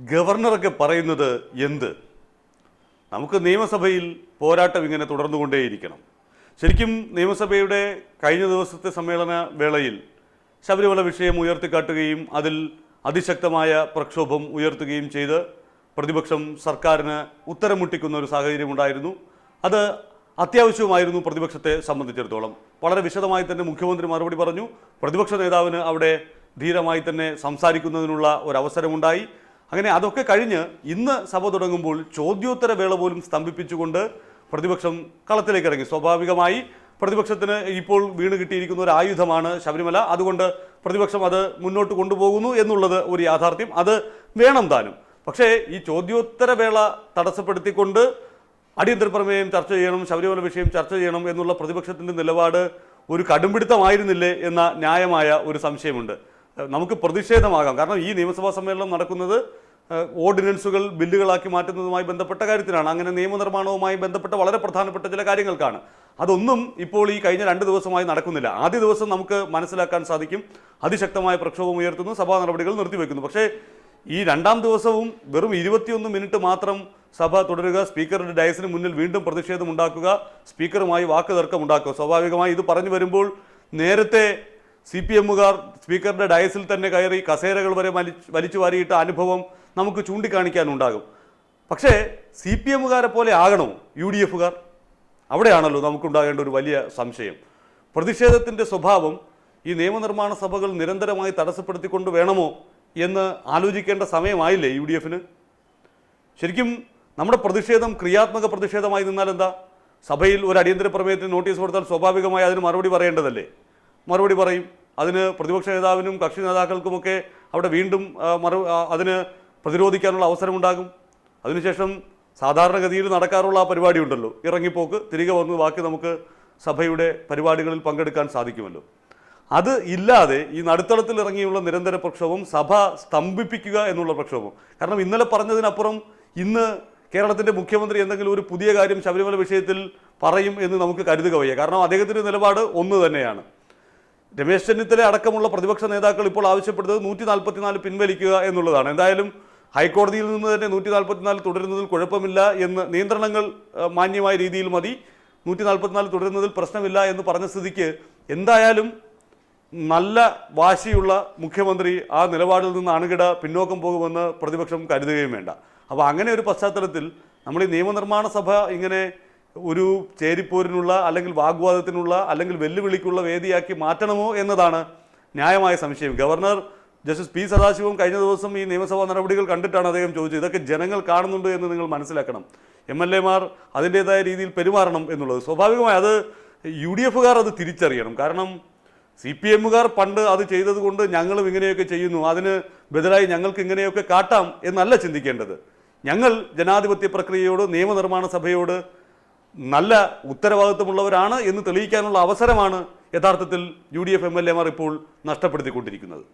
ഗവർണറൊക്കെ പറയുന്നത് എന്ത്? നമുക്ക് നിയമസഭയിൽ പോരാട്ടം ഇങ്ങനെ തുടർന്നുകൊണ്ടേയിരിക്കണം. ശരിക്കും നിയമസഭയുടെ കഴിഞ്ഞ ദിവസത്തെ സമ്മേളന വേളയിൽ ശബരിമല വിഷയം ഉയർത്തിക്കാട്ടുകയും അതിൽ അതിശക്തമായ പ്രക്ഷോഭം ഉയർത്തുകയും ചെയ്ത് പ്രതിപക്ഷം സർക്കാരിന് ഉത്തരം മുട്ടിക്കുന്ന ഒരു സാഹചര്യം ഉണ്ടായിരുന്നു. അത് അത്യാവശ്യമായിരുന്നു പ്രതിപക്ഷത്തെ സംബന്ധിച്ചിടത്തോളം. വളരെ വിശദമായി തന്നെ മുഖ്യമന്ത്രി മറുപടി പറഞ്ഞു. പ്രതിപക്ഷ നേതാവിന് അവിടെ ധീരമായി തന്നെ സംസാരിക്കുന്നതിനുള്ള ഒരവസരമുണ്ടായി അങ്ങനെ അതൊക്കെ കഴിഞ്ഞ് ഇന്ന് സഭ തുടങ്ങുമ്പോൾ ചോദ്യോത്തര വേള പോലും സ്തംഭിപ്പിച്ചുകൊണ്ട് പ്രതിപക്ഷം കളത്തിലേക്ക് ഇറങ്ങി. സ്വാഭാവികമായി പ്രതിപക്ഷത്തിന് ഇപ്പോൾ വീണ് കിട്ടിയിരിക്കുന്ന ഒരു ആയുധമാണ് ശബരിമല. അതുകൊണ്ട് പ്രതിപക്ഷം അത് മുന്നോട്ട് കൊണ്ടുപോകുന്നു എന്നുള്ളത് ഒരു യാഥാർത്ഥ്യം. അത് വേണം താനും. പക്ഷേ ഈ ചോദ്യോത്തര വേള തടസ്സപ്പെടുത്തിക്കൊണ്ട് അടിയന്തര പ്രമേയം ചർച്ച ചെയ്യണം ശബരിമല വിഷയം ചർച്ച ചെയ്യണം എന്നുള്ള പ്രതിപക്ഷത്തിന്റെ നിലപാട് ഒരു കടുംപിടുത്തമായിരുന്നില്ലേ എന്ന ന്യായമായ ഒരു സംശയമുണ്ട്. നമുക്ക് പ്രതിഷേധമാകാം. കാരണം ഈ നിയമസഭാ സമ്മേളനം നടക്കുന്നത് ഓർഡിനൻസുകൾ ബില്ലുകളാക്കി മാറ്റുന്നതുമായി ബന്ധപ്പെട്ട കാര്യത്തിലാണ്. അങ്ങനെ നിയമനിർമ്മാണവുമായി ബന്ധപ്പെട്ട വളരെ പ്രധാനപ്പെട്ട ചില കാര്യങ്ങൾക്കാണ്. അതൊന്നും ഇപ്പോൾ ഈ കഴിഞ്ഞ രണ്ട് ദിവസമായി നടക്കുന്നില്ല. ആദ്യ ദിവസം നമുക്ക് മനസ്സിലാക്കാൻ സാധിക്കും. അതിശക്തമായ പ്രക്ഷോഭം ഉയർത്തുന്നു. സഭാ നടപടികൾ നിർത്തിവെക്കുന്നു. പക്ഷേ ഈ രണ്ടാം ദിവസവും വെറും ഇരുപത്തിയൊന്ന് മിനിറ്റ് മാത്രം സഭ തുടരുക സ്പീക്കറുടെ ഡയസിന് മുന്നിൽ വീണ്ടും പ്രതിഷേധം ഉണ്ടാക്കുക സ്പീക്കറുമായി വാക്ക് തർക്കം ഉണ്ടാക്കുക. സ്വാഭാവികമായി ഇത് പറഞ്ഞു വരുമ്പോൾ നേരത്തെ സി പി എമ്മുകാർ സ്പീക്കറുടെ ഡയസിൽ തന്നെ കയറി കസേരകൾ വരെ വലി വലിച്ചു വാരിയിട്ട അനുഭവം നമുക്ക് ചൂണ്ടിക്കാണിക്കാനുണ്ടാകും. പക്ഷേ സി പി എമ്മുകാരെ പോലെ ആകണോ യു ഡി എഫുകാർ? അവിടെയാണല്ലോ നമുക്കുണ്ടാകേണ്ട ഒരു വലിയ സംശയം. പ്രതിഷേധത്തിന്റെ സ്വഭാവം ഈ നിയമനിർമ്മാണ സഭകൾ നിരന്തരമായി തടസ്സപ്പെടുത്തിക്കൊണ്ട് വേണമോ എന്ന് ആലോചിക്കേണ്ട സമയമായില്ലേ യു ഡി എഫിന്? ശരിക്കും നമ്മുടെ പ്രതിഷേധം ക്രിയാത്മക പ്രതിഷേധമായി നിന്നാൽ എന്താ? സഭയിൽ ഒരു അടിയന്തര പ്രമേയത്തിന് നോട്ടീസ് കൊടുത്താൽ സ്വാഭാവികമായി അതിന് മറുപടി പറയേണ്ടതല്ലേ? മറുപടി പറയും. അതിന് പ്രതിപക്ഷ നേതാവിനും കക്ഷി നേതാക്കൾക്കുമൊക്കെ അവിടെ വീണ്ടും മറു അതിന് പ്രതിരോധിക്കാനുള്ള അവസരമുണ്ടാകും. അതിനുശേഷം സാധാരണഗതിയിൽ നടക്കാറുള്ള ആ പരിപാടി ഉണ്ടല്ലോ ഇറങ്ങിപ്പോക്ക് തിരികെ വന്ന് ബാക്കി നമുക്ക് സഭയുടെ പരിപാടികളിൽ പങ്കെടുക്കാൻ സാധിക്കുമല്ലോ. അത് ഇല്ലാതെ ഈ നടുത്തളത്തിൽ ഇറങ്ങിയുള്ള നിരന്തര പ്രക്ഷോഭം സഭ സ്തംഭിപ്പിക്കുക എന്നുള്ള പ്രക്ഷോഭം. കാരണം ഇന്നലെ പറഞ്ഞതിനപ്പുറം ഇന്ന് കേരളത്തിന്റെ മുഖ്യമന്ത്രി എന്തെങ്കിലും ഒരു പുതിയ കാര്യം ശബരിമല വിഷയത്തിൽ പറയും എന്ന് നമുക്ക് കരുതുക വയ്യ. കാരണം അദ്ദേഹത്തിന്റെ നിലപാട് ഒന്ന് തന്നെയാണ്. രമേശ് ചെന്നിത്തല അടക്കമുള്ള പ്രതിപക്ഷ നേതാക്കൾ ഇപ്പോൾ ആവശ്യപ്പെടുന്നത് നൂറ്റി നാൽപ്പത്തിനാല് പിൻവലിക്കുക എന്നുള്ളതാണ്. എന്തായാലും ഹൈക്കോടതിയിൽ നിന്ന് തന്നെ നൂറ്റി നാൽപ്പത്തിനാല് തുടരുന്നതിൽ കുഴപ്പമില്ല എന്ന് നിയന്ത്രണങ്ങൾ മാന്യമായ രീതിയിൽ മതി. നൂറ്റി നാൽപ്പത്തിനാല് തുടരുന്നതിൽ പ്രശ്നമില്ല എന്ന് പറഞ്ഞ സ്ഥിതിക്ക് എന്തായാലും നല്ല വാശിയുള്ള മുഖ്യമന്ത്രി ആ നിലപാടിൽ നിന്ന് അണുകിട പിന്നോക്കം പോകുമെന്ന് പ്രതിപക്ഷം കരുതുകയും വേണ്ട. അപ്പോൾ അങ്ങനെ ഒരു പശ്ചാത്തലത്തിൽ നമ്മൾ ഈ നിയമനിർമ്മാണ സഭ ഇങ്ങനെ ഒരു ചേരിപ്പോരിനുള്ള അല്ലെങ്കിൽ വാഗ്വാദത്തിനുള്ള അല്ലെങ്കിൽ വെല്ലുവിളിക്കുള്ള വേദിയാക്കി മാറ്റണമോ എന്നതാണ് ന്യായമായ സംശയം. ഗവർണർ ജസ്റ്റിസ് പി സദാശിവം കഴിഞ്ഞ ദിവസം ഈ നിയമസഭാ നടപടികൾ കണ്ടിട്ടാണ് അദ്ദേഹം ചോദിച്ചത്. ഇതൊക്കെ ജനങ്ങൾ കാണുന്നുണ്ട് എന്ന് നിങ്ങൾ മനസ്സിലാക്കണം. എം എൽ എമാർ അതിന്റെതായ രീതിയിൽ പെരുമാറണം എന്നുള്ളത്. സ്വാഭാവികമായി അത് യു ഡി എഫുകാർ അത് തിരിച്ചറിയണം. കാരണം സി പി എമ്മുകാർ പണ്ട് അത് ചെയ്തതുകൊണ്ട് ഞങ്ങളും ഇങ്ങനെയൊക്കെ ചെയ്യുന്നു. അതിന് ബദലായി ഞങ്ങൾക്ക് ഇങ്ങനെയൊക്കെ കാട്ടാം എന്നല്ല ചിന്തിക്കേണ്ടത്. ഞങ്ങൾ ജനാധിപത്യ പ്രക്രിയയോട് നിയമനിർമ്മാണ സഭയോട് നല്ല ഉത്തരവാദിത്വമുള്ളവരാണ് എന്ന് തെളിയിക്കാനുള്ള അവസരമാണ് യഥാർത്ഥത്തിൽ U D F M L എമാർ ഇപ്പോൾ നഷ്ടപ്പെടുത്തിക്കൊണ്ടിരിക്കുന്നത്.